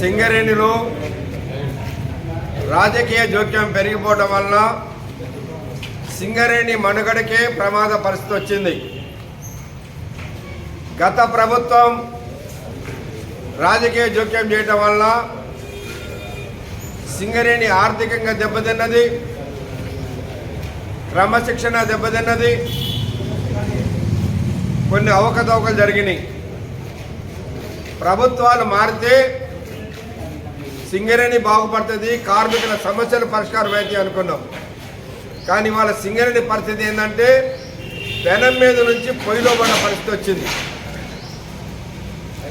సింగరేణిలో రాజకీయ జోక్యం పెరిగిపోవడం వల్ల సింగరేణి మనుగడకే ప్రమాద పరిస్థితి వచ్చింది. గత ప్రభుత్వం రాజకీయ జోక్యం చేయటం వల్ల సింగరేణి ఆర్థికంగా దెబ్బతిన్నది క్రమశిక్షణ దెబ్బతిన్నది కొన్ని అవకతవకలు జరిగినాయి. ప్రభుత్వాలు మారితే సింగరేణి బాగుపడుతుంది కార్మికుల సమస్యలు పరిష్కారం అవుతాయి అనుకున్నాం. కానీ వాళ్ళ సింగరేణి పరిస్థితి ఏంటంటే పెనం మీద నుంచి పొయ్యిలో పడిన పరిస్థితి వచ్చింది.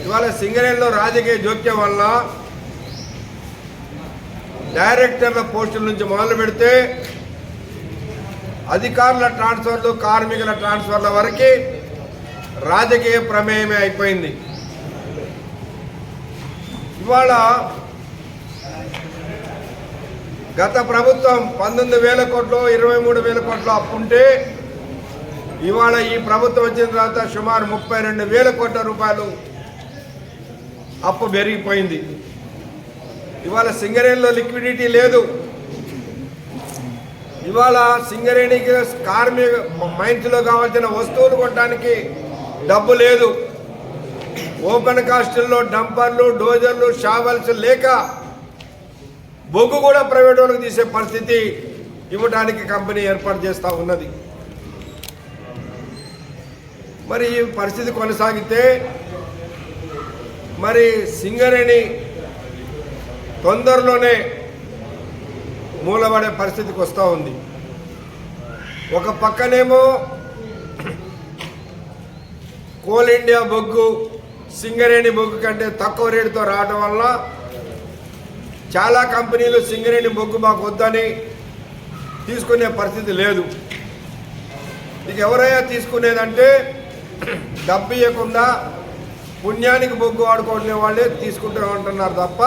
ఇవాళ సింగరేణిలో రాజకీయ జోక్యం వల్ల డైరెక్టర్ల పోస్టుల నుంచి మొదలు పెడితే అధికారుల ట్రాన్స్ఫర్లు కార్మికుల ట్రాన్స్ఫర్ల వరకు రాజకీయ ప్రమేయమే అయిపోయింది. ఇవాళ గత ప్రభుత్వం పంతొమ్మిది వేల కోట్లు ఇరవై మూడు వేల కోట్లు అప్పుంటే ఇవాళ ఈ ప్రభుత్వం వచ్చిన తర్వాత సుమారు ముప్పై రెండు వేల కోట్ల రూపాయలు అప్పు పెరిగిపోయింది. ఇవాళ సింగరేణిలో లిక్విడిటీ లేదు. ఇవాళ సింగరేణికి కార్మిక మైన్స్లో కావాల్సిన వస్తువులు కొనడానికి డబ్బు లేదు. ఓపెన్ కాస్టుల్లో డంపర్లు డోజర్లు షావల్స్ లేక బొగ్గు కూడా ప్రైవేట్ వాళ్ళకి తీసే పరిస్థితి ఇవ్వడానికి కంపెనీ ఏర్పాటు చేస్తూ ఉన్నది. మరి ఈ పరిస్థితి కొనసాగితే మరి సింగరేణి తొందరలోనే మూలపడే పరిస్థితికి వస్తూ ఉంది. ఒక పక్కనేమో కోల్ ఇండియా బొగ్గు సింగరేణి బొగ్గు కంటే తక్కువ రేటుతో రావడం వల్ల చాలా కంపెనీలు సింగరేణి బొగ్గు మాకు వద్దని తీసుకునే పరిస్థితి లేదు. ఇక ఎవరైనా తీసుకునేదంటే డబ్బు ఇవ్వకుండా పుణ్యానికి బొగ్గు వాడుకోవడం వాళ్ళే తీసుకుంటూ ఉంటున్నారు తప్ప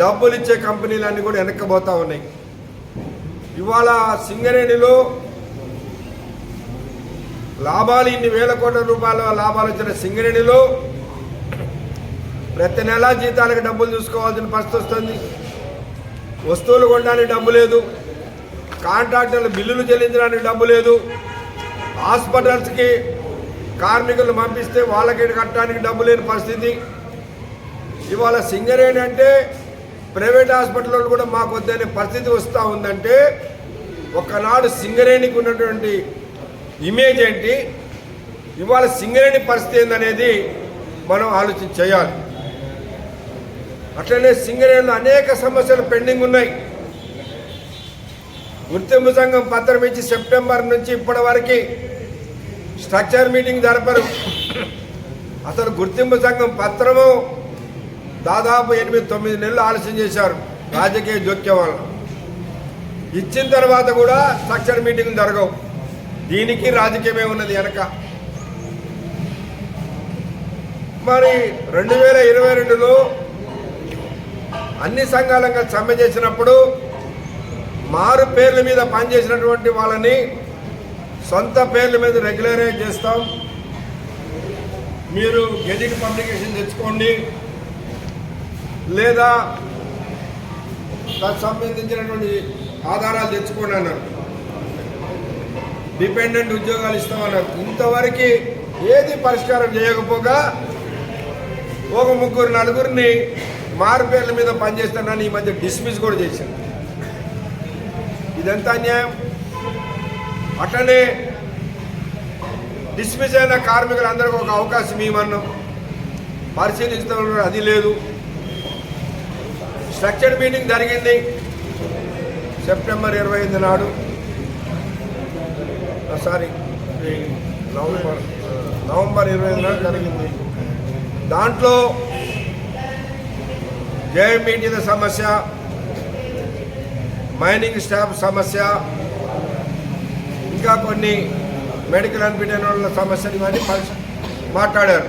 డబ్బులు ఇచ్చే కంపెనీలన్నీ కూడా వెనక్కిపోతూ ఉన్నాయి. ఇవాళ సింగరేణిలో లాభాలు ఇన్ని వేల కోట్ల రూపాయల లాభాలు వచ్చిన సింగరేణిలో ప్రతి నెలా జీతాలకు డబ్బులు చూసుకోవాల్సిన పరిస్థితి వస్తుంది. వస్తువులు కొనడానికి డబ్బు లేదు. కాంట్రాక్టర్లు బిల్లులు చెల్లించడానికి డబ్బు లేదు. హాస్పిటల్స్కి కార్మికులు పంపిస్తే వాళ్ళకి కట్టడానికి డబ్బు లేని పరిస్థితి. ఇవాళ సింగరేణి అంటే ప్రైవేట్ హాస్పిటల్లో కూడా మాకు వద్దనే పరిస్థితి వస్తూ ఉందంటే ఒకనాడు సింగరేణికి ఉన్నటువంటి ఇమేజ్ ఏంటి? ఇవాళ సింగరేణి పరిస్థితి ఏందనేది మనం ఆలోచన చేయాలి. అట్లనే సింగరేణిలో అనేక సమస్యలు పెండింగ్ ఉన్నాయి. గుర్తింపు సంఘం పత్రం ఇచ్చి సెప్టెంబర్ నుంచి ఇప్పటి వరకు స్ట్రక్చర్ మీటింగ్ జరపరు. అసలు గుర్తింపు సంఘం పత్రము దాదాపు ఎనిమిది తొమ్మిది నెలలు ఆలస్యం చేశారు రాజకీయ జోక్యం వల్ల ఇచ్చిన తర్వాత కూడా స్ట్రక్చర్ మీటింగ్ జరగవు. దీనికి రాజకీయమే ఉన్నది వెనక. మరి రెండు వేల ఇరవై రెండులో అన్ని సంఘాలంగా సమ్మె చేసినప్పుడు మారు పేర్ల మీద పనిచేసినటువంటి వాళ్ళని సొంత పేర్ల మీద రెగ్యులరైజ్ చేస్తాం. మీరు గెజిట్ పబ్లికేషన్ తెచ్చుకోండి. లేదా దానికి సంబంధించినటువంటి ఆధారాలు తెచ్చుకోండి అన్నారు. డిపెండెంట్ ఉద్యోగాలు ఇస్తామన్నారు. ఇంతవరకు ఏది పరిష్కారం చేయకపోగా ఒక ముగ్గురు నలుగురిని మారుపేర్ల మీద పనిచేస్తానని ఈ మధ్య డిస్మిస్ కూడా చేశాను ఇదంతా అన్యాయం అట్లనే డిస్మిస్ అయిన కార్మికులందరికీ ఒక అవకాశం ఇవ్వమన్నాం పరిశీలించడం అది లేదు. స్ట్రక్చర్డ్ మీటింగ్ జరిగింది. సెప్టెంబర్ ఇరవై ఐదు నాడు. సారీ నవంబర్ నవంబర్ ఇరవై ఐదు నాడు జరిగింది. దాంట్లో జేఎంఈటీల సమస్య. మైనింగ్ స్టాఫ్ సమస్య. ఇంకా కొన్ని మెడికల్ అన్ఫిట్ వాళ్ళ సమస్యలు ఇవన్నీ మాట్లాడారు.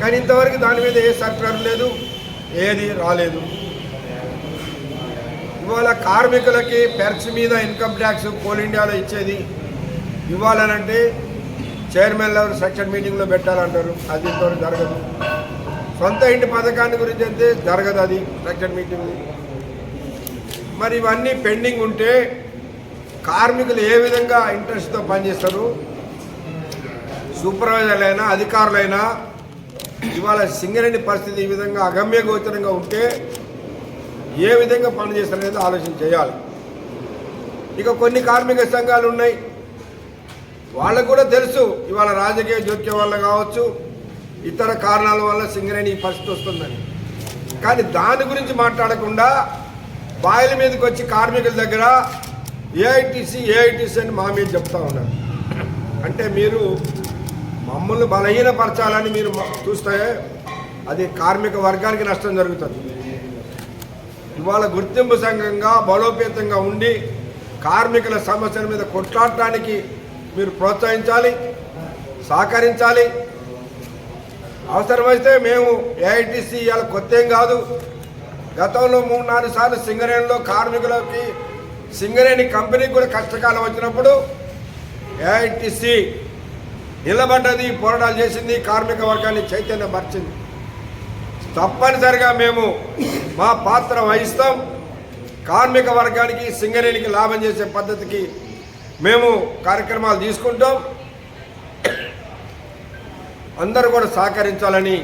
కానీ ఇంతవరకు దాని మీద ఏ సర్కులర్ లేదు ఏది రాలేదు. ఇవాళ కార్మికులకి పెర్క్స్ మీద ఇన్కమ్ ట్యాక్స్ కోల్ ఇండియాలో ఇచ్చేది ఇవ్వాలనంటే చైర్మన్ లెవెల్ సెక్షన్ మీటింగ్లో పెట్టాలంటారు. అది ఇంతవరకు జరగదు. సొంత ఇంటి పథకాన్ని గురించి అయితే జరగదు అది సెక్షన్ మీటింగ్. మరి ఇవన్నీ పెండింగ్ ఉంటే కార్మికులు ఏ విధంగా ఇంట్రెస్ట్తో పనిచేస్తారు? సూపర్వైజర్లైనా అధికారులైనా ఇవాళ సింగరేణి పరిస్థితి ఈ విధంగా అగమ్య గోచరంగా ఉంటే ఏ విధంగా పనిచేస్తారనేది ఆలోచన చేయాలి. ఇక కొన్ని కార్మిక సంఘాలు ఉన్నాయి. వాళ్ళకు కూడా తెలుసు ఇవాళ రాజకీయ జోక్యం వల్ల కావచ్చు ఇతర కారణాల వల్ల సింగరేణి ఈ పరిస్థితి వస్తుందని. కానీ దాని గురించి మాట్లాడకుండా బాయిల మీదకి వచ్చి కార్మికుల దగ్గర ఏఐటీసీ ఏఐటీసీ అని మా మీద చెప్తా ఉన్నారు. అంటే మీరు మమ్మల్ని బలహీనపరచాలని మీరు చూస్తే అది కార్మిక వర్గానికి నష్టం జరుగుతుంది. ఇవాళ గుర్తింపు సంఘంగా బలోపేతంగా ఉండి కార్మికుల సమస్యల మీద కొట్లాడటానికి మీరు ప్రోత్సహించాలి సహకరించాలి అవసరమైతే మేము ఏఐటీసీ ఇవాళ కొత్త ఏం కాదు. గతంలో మూడు నాలుగు సార్లు సింగరేణిలో కార్మికులకి సింగరేణి కంపెనీకి కూడా కష్టకాలం వచ్చినప్పుడు ఏఐటీసీ నిలబడ్డది పోరాటాలు చేసింది కార్మిక వర్గాన్ని చైతన్యపరిచింది తప్పనిసరిగా మేము మా పాత్ర వహిస్తాం. కార్మిక వర్గానికి సింగరేణికి లాభం చేసే పద్ధతికి మేము కార్యక్రమాలు తీసుకుంటాం. అందరూ కూడా సహకరించాలని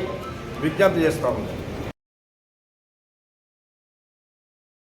విజ్ఞప్తి చేస్తా ఉన్నాం.